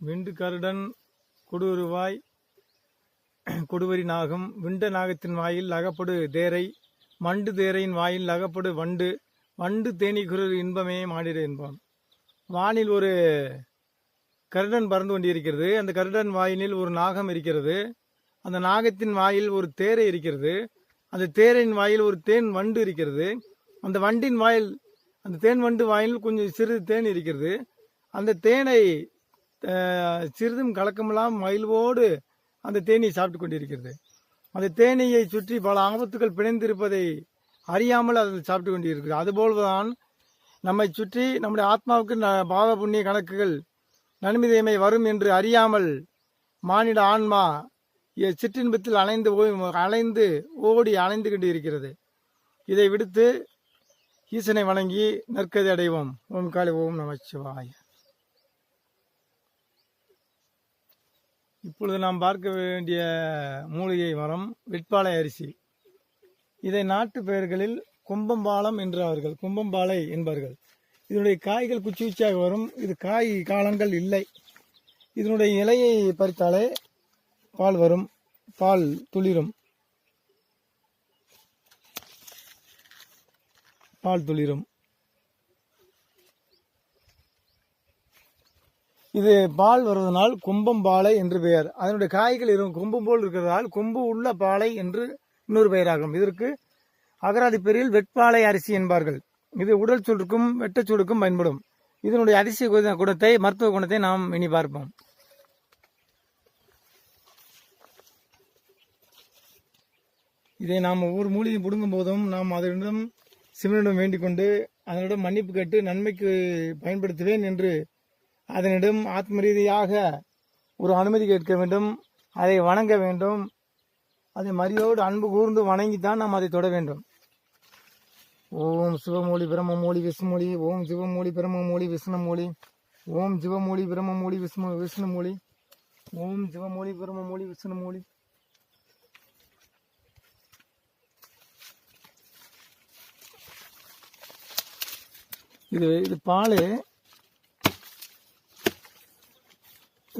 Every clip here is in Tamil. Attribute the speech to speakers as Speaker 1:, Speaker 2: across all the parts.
Speaker 1: விண்டு கருடன் கொடுருவாய் கொடுவரி நாகம் விண்ட நாகத்தின் வாயில் அகப்படு தேரை மண்டு தேரையின் வாயில் அகப்படு வண்டு வண்டு தேனிக்குரு இன்பமே மாடிட என்பான். வானில் ஒரு கருடன் பறந்து கொண்டிருக்கிறது. அந்த கருடன் வாயினில் ஒரு நாகம் இருக்கிறது. அந்த நாகத்தின் வாயில் ஒரு தேரை இருக்கிறது. அந்த தேரின் வாயில் ஒரு தேன் வண்டு இருக்கிறது. அந்த வண்டின் வாயில் அந்த தேன் வண்டு வாயில் கொஞ்சம் சிறிது தேன் இருக்கிறது. அந்த தேனை சிறிதும் கலக்கமெல்லாம் மகிழ்வோடு அந்த தேனியை சாப்பிட்டு கொண்டிருக்கிறது. அந்த தேனியை சுற்றி பல ஆபத்துகள் பிணைந்திருப்பதை அறியாமல் அதை சாப்பிட்டு கொண்டிருக்கிறது. அதுபோல்தான் நம்மை சுற்றி நம்முடைய ஆத்மாவுக்கு ந- பாவ புண்ணிய கணக்குகள் நன்மிதயமை வரும் என்று அறியாமல் மானிட ஆன்மா சிற்றின்பத்தில் அலைந்து ஓய்- அலைந்து ஓடி அலைந்து கொண்டு இருக்கிறது இதை விடுத்து ஈசனை வணங்கி நற்கதை அடைவோம். ஓம் காலை ஓம் நமச்சிவாய இப்பொழுது நாம் பார்க்க வேண்டிய மூலிகை மரம் வெட்பாலை அரிசி. இதை நாட்டு பெயர்களில் கும்பம்பாலம் என்றார்கள். கும்பம்பாலை என்பார்கள். இதனுடைய காய்கள் குச்சி குச்சியாக வரும். இது காய் காலங்கள் இல்லை. இதனுடைய இலையை பறித்தாலே பால் வரும். பால் துளிரும். பால் துளிரும். இது பால் வருவதனால் கொம்பம் பாலை என்று பெயர். அதனுடைய காய்கள் இருக்கும் கொம்பு போல் இருக்கிறதால் கொம்பு உள்ள பாலை என்று இன்னொரு பெயராகும். இதற்கு அகராதி பெரியில் வெட்பாலை அரிசி என்பார்கள். இது உடல் சூடுக்கும் வெட்டச்சூடுக்கும் பயன்படும். இதனுடைய அரிசி குணத்தை மருத்துவ குணத்தை நாம் இனி பார்ப்போம். இதை நாம் ஒவ்வொரு மூலிகையும் பிடுங்கும் போதும் நாம் அதனிடம் சிவனிடம் வேண்டிக் கொண்டு அதனிடம் மன்னிப்பு கேட்டு நன்மைக்கு பயன்படுத்துவேன் என்று அதனிடம் ஆத்ம ரீதியாக ஒரு அனுமதி கேட்க வேண்டும் அதை வணங்க வேண்டும். அதை மரியோடு அன்பு கூர்ந்து வணங்கித்தான் நாம் அதை தொட வேண்டும். ஓம் சிவமொழி பிரம்மமொழி விஷ்ணுமொழி ஓம் சிவமூலி பிரம்மமூலி விஷ்ணுமொழி ஓம் சிவமூலி பிரம்மமொழி விஷ்ணு விஷ்ணுமொழி ஓம் சிவமூலி பிரம்மமூலி விஷ்ணுமொழி இது இது பால்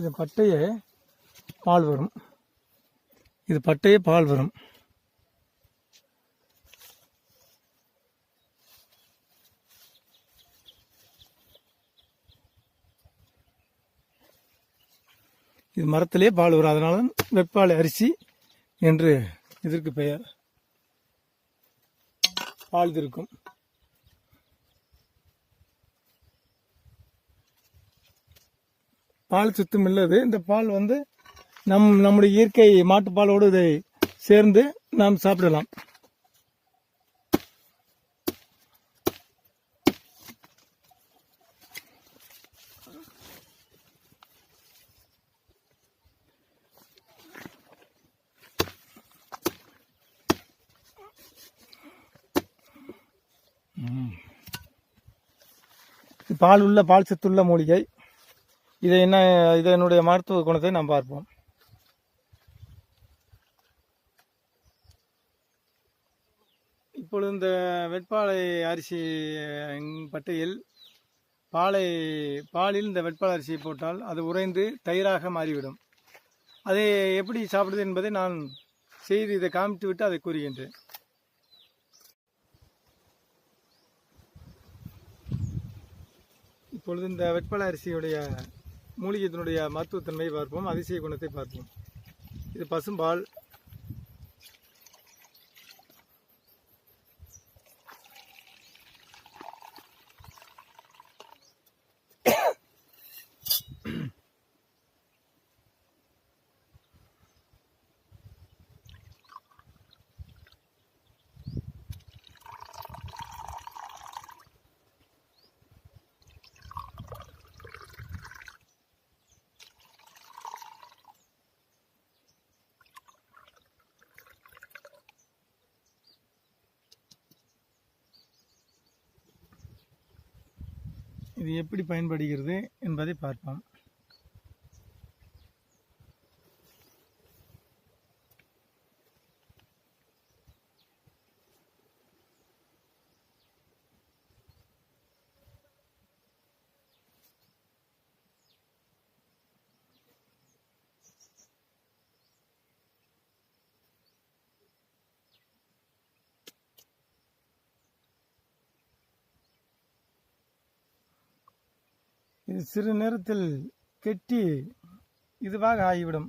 Speaker 1: இது பட்டையே பால் வரும். இது பட்டையே பால் வரும். இது மரத்திலே பால் வரும். அதனால வெப்பாலை அரிசி என்று இதற்கு பெயர். பால் இருக்கும். பால் சுத்தம் இல்லது இந்த பால் வந்து நம் நம்முடைய இயற்கை மாட்டுப்பாலோடு இதை சேர்ந்து நாம் சாப்பிடலாம். பால் உள்ள பால் சத்துள்ள மூலிகை. இதை என்ன இதனுடைய மருத்துவ குணத்தை நாம் பார்ப்போம். இப்பொழுது இந்த வெட்பாலை அரிசி பட்டையில் பாலை பாலில் இந்த வெட்பாலை அரிசியை போட்டால் அது உறைந்து தயிராக மாறிவிடும். அதை எப்படி சாப்பிடுது என்பதை நான் செய்து இதை காமித்து விட்டு அதை கூறுகின்றேன். இப்பொழுது இந்த வெட்பாலை அரிசியுடைய மூலிகைத்தினுடைய மருத்துவத்தன்மையை பார்ப்போம் அதிசய குணத்தை பார்ப்போம். இது பசும்பால் இது எப்படி பயன்படுகிறது என்பதை பார்ப்போம். இது சிறு நேரத்தில் கெட்டி இதுவாக ஆகிவிடும்.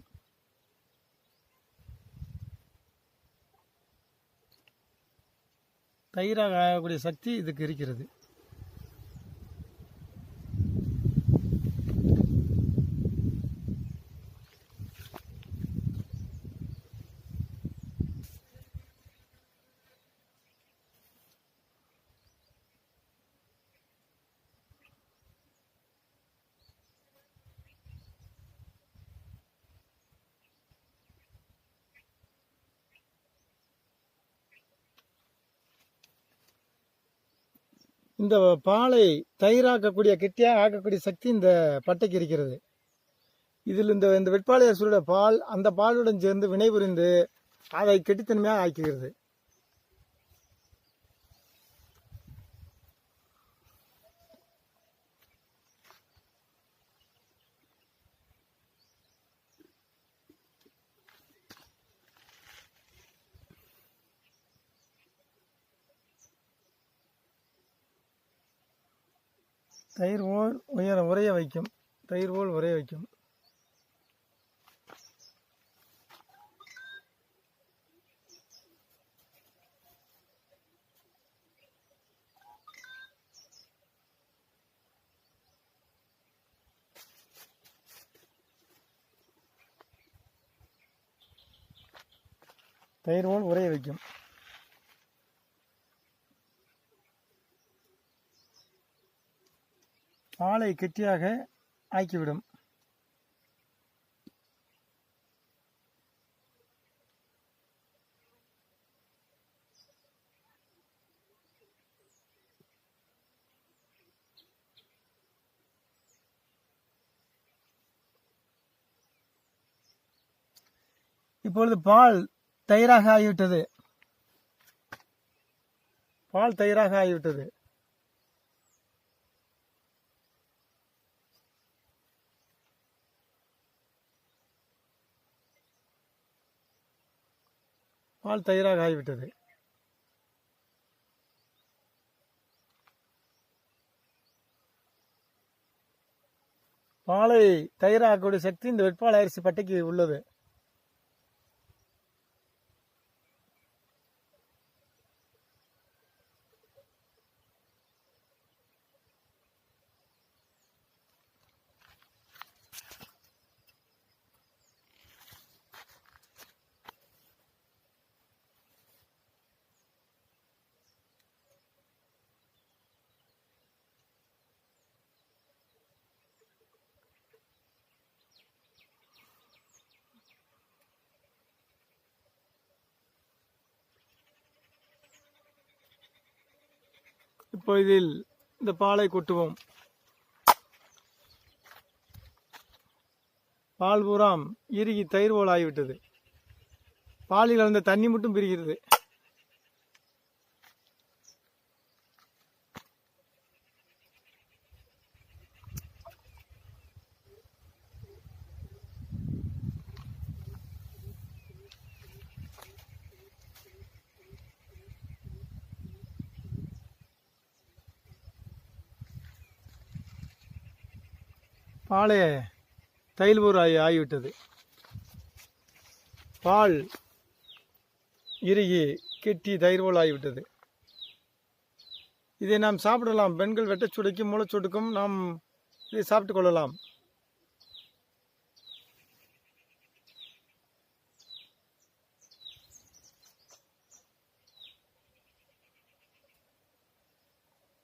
Speaker 1: தயிராக ஆகக்கூடிய சக்தி இதுக்கு இருக்கிறது. இந்த பாலை தயிராக்கக்கூடிய கெட்டியாக ஆக்கக்கூடிய சக்தி இந்த பட்டைக்கு இருக்கிறது. இதில் இந்த இந்த வெட்பாளை பால் அந்த பாலுடன் சேர்ந்து வினைபுரிந்து அதை கெட்டித்தன்மையாக ஆக்குகிறது. தயிர் போல் உயர உரைய வைக்கும். தயிர் போல் உரைய வைக்கும். தயிர் போல் உரைய வைக்கும். பாலை கெட்டியாக ஆக்கிவிடும். இப்பொழுது பால் தயிராக ஆகிவிட்டது. பால் தயிராக ஆகிவிட்டது. பால் தயிராக ஆகிவிட்டது. பாலை தயிராகக்கூடிய சக்தி இந்த வெட்பால் அரிசி பட்டைக்கு உள்ளது. இப்போ இதில் இந்த பாலை கொட்டுவோம். பால் பூராம் இறுகி தயிர் போல் ஆகிவிட்டது பாலில் அந்த தண்ணி மட்டும் பிரிகிறது. பாலை தைல் ஆகி ஆகிவிட்டது. பால் இறுகி கெட்டி தயிர் போல் ஆகிவிட்டது. இதை நாம் சாப்பிடலாம். பெண்கள் வெட்டச்சுடைக்கும் மூளைச்சுடுக்கும் நாம் இதை சாப்பிட்டு கொள்ளலாம்.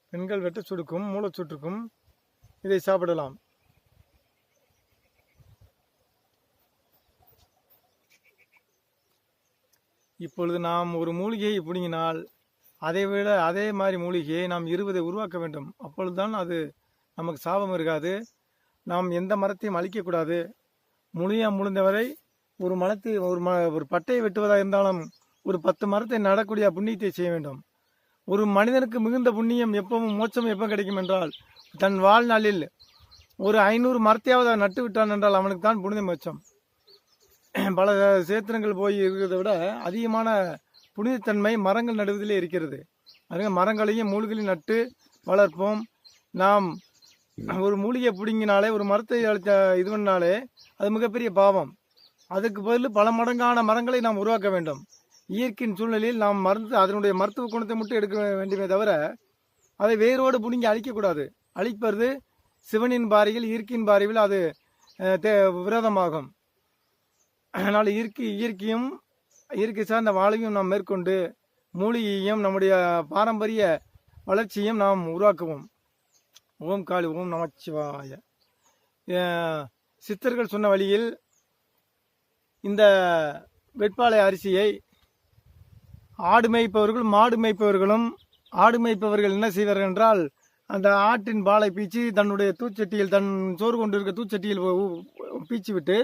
Speaker 1: பெண்கள் வெட்டச்சுடுக்கும் மூளைச்சுட்டுக்கும் இதை சாப்பிடலாம். இப்பொழுது நாம் ஒரு மூலிகையை பிடுங்கினால் அதை விட அதே மாதிரி மூலிகையை நாம் இருபதை உருவாக்க வேண்டும். அப்பொழுதுதான் அது நமக்கு சாபம் இருக்காது. நாம் எந்த மரத்தையும் அழிக்கக்கூடாது. முழுமையாக முடிந்தவரை ஒரு மரத்தை ஒரு ம ஒரு பட்டையை வெட்டுவதாக இருந்தாலும் ஒரு பத்து மரத்தை நடக்கூடிய புண்ணியத்தை செய்ய வேண்டும். ஒரு மனிதனுக்கு மிகுந்த புண்ணியம் எப்பவும் மோட்சம் எப்போ கிடைக்கும் என்றால் தன் வாழ்நாளில் ஒரு ஐநூறு மரத்தையாவது நட்டு விட்டான் என்றால் அவனுக்கு தான் புனித மோட்சம். பல சேத்திரங்கள் போய் இருக்கிறத விட அதிகமான புனிதத்தன்மை மரங்கள் நடுவதிலே இருக்கிறது. அதனால் மரங்களையும் மூலிகளையும் நட்டு வளர்ப்போம். நாம் ஒரு மூலிகை பிடுங்கினாலே ஒரு மரத்தை அழைத்த இது பண்ணாலே அது மிகப்பெரிய பாவம். அதுக்கு பதில் பல மடங்கான மரங்களை நாம் உருவாக்க வேண்டும். இயற்கையின் சூழ்நிலையில் நாம் மருந்து அதனுடைய மருத்துவ குணத்தை மட்டும் எடுக்க வேண்டுமே தவிர அதை வேரோடு பிடுங்கி அழிக்கக்கூடாது. அழிப்பது சிவனின் பாரியில் இயற்கையின் பாரியில் அது தே- விரோதமாகும். அதனால் இயற்கை இயற்கையும் இயற்கை சார்ந்த வாழையும் நாம் மேற்கொண்டு மூலிகையும் நம்முடைய பாரம்பரிய வளர்ச்சியும் நாம் உருவாக்குவோம். ஓம் காளி ஓம் நமச்சிவாய. சித்தர்கள் சொன்ன வழியில் இந்த வெட்பாளை அரிசியை ஆடு மேய்ப்பவர்கள் மாடு மேய்ப்பவர்களும் ஆடு மேய்ப்பவர்கள் என்ன செய்வார்கள் என்றால் அந்த ஆட்டின் பாலை பீச்சி தன்னுடைய தூச்சட்டியில் தன் சோறு கொண்டிருக்க தூச்சட்டியில் பீச்சி விட்டு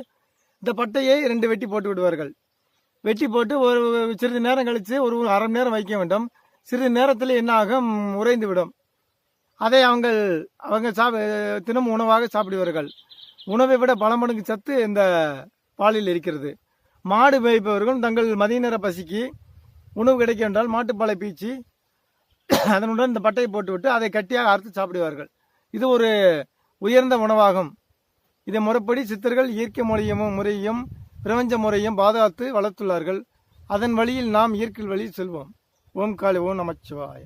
Speaker 1: இந்த பட்டையை ரெண்டு வெட்டி போட்டு விடுவார்கள். வெட்டி போட்டு ஒரு சிறிது நேரம் கழித்து ஒரு அரை மணி நேரம் வைக்க வேண்டும். சிறிது நேரத்தில் என்ன ஆகும்? உறைந்து விடும். அதை அவங்க அவங்க சாப் தினமும் உணவாக சாப்பிடுவார்கள். உணவை விட பல மடங்கு சத்து இந்த பாலில் இருக்கிறது. மாடு மேய்ப்பவர்கள் தங்கள் மதிய நேர பசிக்கு உணவு கிடைக்கும் என்றால் மாட்டுப்பாலை பீச்சி அதனுடன் இந்த பட்டையை போட்டுவிட்டு அதை கட்டியாக அறுத்து சாப்பிடுவார்கள். இது ஒரு உயர்ந்த உணவாகும். இதை முறைப்படி சித்தர்கள் இயற்கை மொழியமும் முறையும் பிரபஞ்ச முறையும் பாதுகாத்து வளர்த்துள்ளார்கள். அதன் வழியில் நாம் இயற்கை வழியில் செல்வோம். ஓம் காளி ஓம் நமச்சிவாய